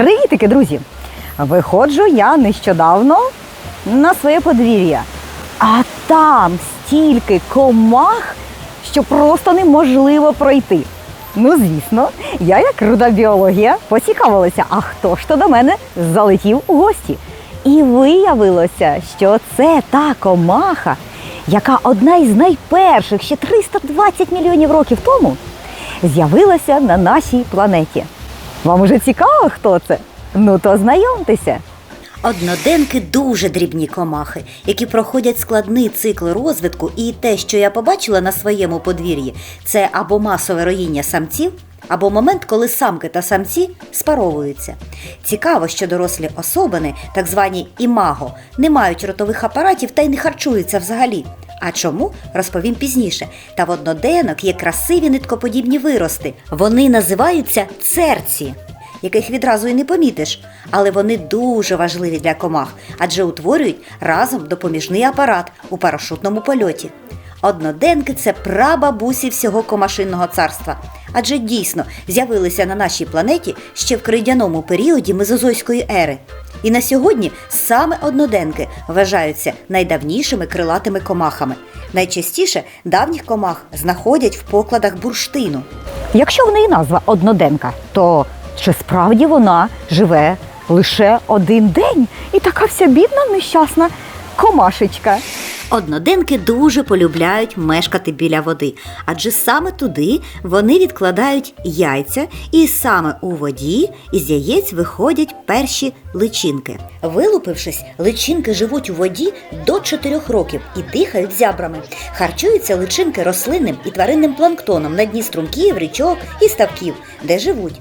Привітики, друзі! Виходжу я нещодавно на своє подвір'я. А там стільки комах, що просто неможливо пройти. Ну, звісно, я, як руда біологія, поцікавилася, а хто ж то до мене залетів у гості. І виявилося, що це та комаха, яка одна із найперших ще 320 мільйонів років тому з'явилася на нашій планеті. Вам уже цікаво, хто це? Ну то знайомтеся. Одноденки дуже дрібні комахи, які проходять складний цикл розвитку, і те, що я побачила на своєму подвір'ї, це або масове роїння самців, або момент, коли самки та самці спаровуються. Цікаво, що дорослі особини, так звані імаго, не мають ротових апаратів та й не харчуються взагалі. А чому розповім пізніше. Та в одноденок є красиві ниткоподібні вирости. Вони називаються церці яких відразу і не помітиш, але вони дуже важливі для комах, адже утворюють разом допоміжний апарат у парашутному польоті. Одноденки це прабабусі всього комашинного царства, адже дійсно з'явилися на нашій планеті ще в крейдяному періоді Мезозойської ери. І на сьогодні саме одноденки вважаються найдавнішими крилатими комахами. Найчастіше давніх комах знаходять в покладах бурштину. Якщо в неї назва одноденка, то чи справді вона живе лише один день і така вся бідна, нещасна комашечка? Одноденки дуже полюбляють мешкати біля води, адже саме туди вони відкладають яйця, і саме у воді із яєць виходять перші личинки. Вилупившись, личинки живуть у воді до 4 років і дихають зябрами. Харчуються личинки рослинним і тваринним планктоном на дні струмків, річок і ставків, де живуть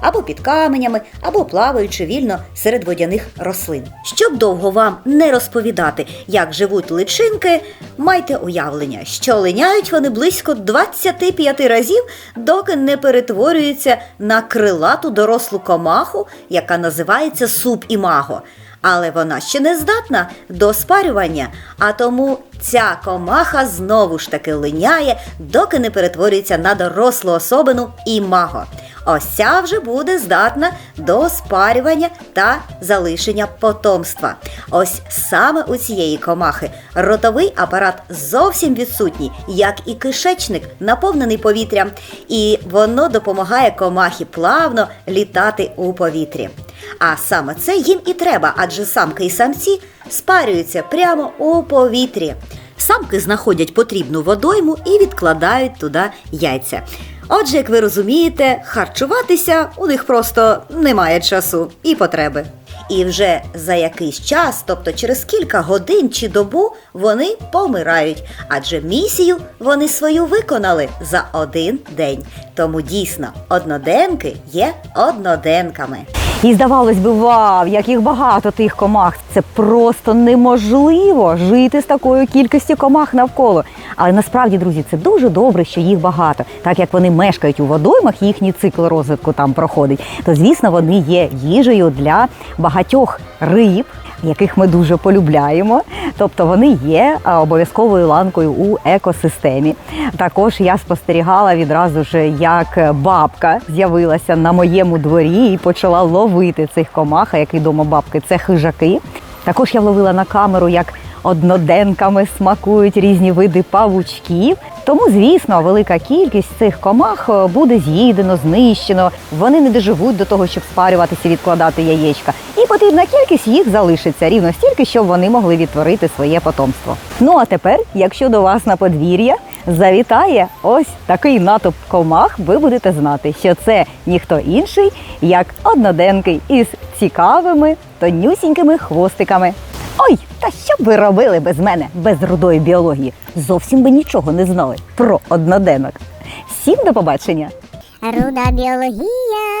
або під каменями, або плаваючи вільно серед водяних рослин. Щоб довго вам не розповідати, як живуть личинки, майте уявлення, що линяють вони близько 25 разів, доки не перетворюються на крилату дорослу комаху, яка називається суп-імаго. Але вона ще не здатна до спарювання, а тому ця комаха знову ж таки линяє, доки не перетворюється на дорослу особину імаго. Ось ця вже буде здатна до спарювання та залишення потомства. Ось саме у цієї комахи ротовий апарат зовсім відсутній, як і кишечник, наповнений повітрям, і воно допомагає комахі плавно літати у повітрі. А саме це їм і треба, адже самки і самці спарюються прямо у повітрі. Самки знаходять потрібну водойму і відкладають туди яйця. Отже, як ви розумієте, харчуватися у них просто немає часу і потреби. І вже за якийсь час, тобто через кілька годин чи добу, вони помирають, адже місію вони свою виконали за один день. Тому дійсно одноденки є одноденками. І здавалось би, вау, як їх багато тих комах. Це просто неможливо жити з такою кількістю комах навколо. Але насправді, друзі, це дуже добре, що їх багато. Так як вони мешкають у водоймах, їхній цикл розвитку там проходить, то звісно вони є їжею для багатьох риб. Яких ми дуже полюбляємо, тобто вони є обов'язковою ланкою у екосистемі. Також я спостерігала відразу ж, як бабка з'явилася на моєму дворі і почала ловити цих комах, які дома бабки це хижаки. Також я ловила на камеру, як одноденками смакують різні види павучків. Тому, звісно, велика кількість цих комах е, буде з'їдено, знищено. Вони не доживуть до того, щоб спарюватися, відкладати яєчка. І потрібна кількість їх залишиться рівно стільки, щоб вони могли відтворити своє потомство. Ну а тепер, якщо до вас на подвір'я завітає ось такий натовп комах, ви будете знати, що це ніхто інший, як одноденкий із цікавими тонюсінькими хвостиками. Ой, та що б ви робили без мене, без рудої біології? Зовсім би нічого не знали про одноденок. Всім до побачення! Руда біологія.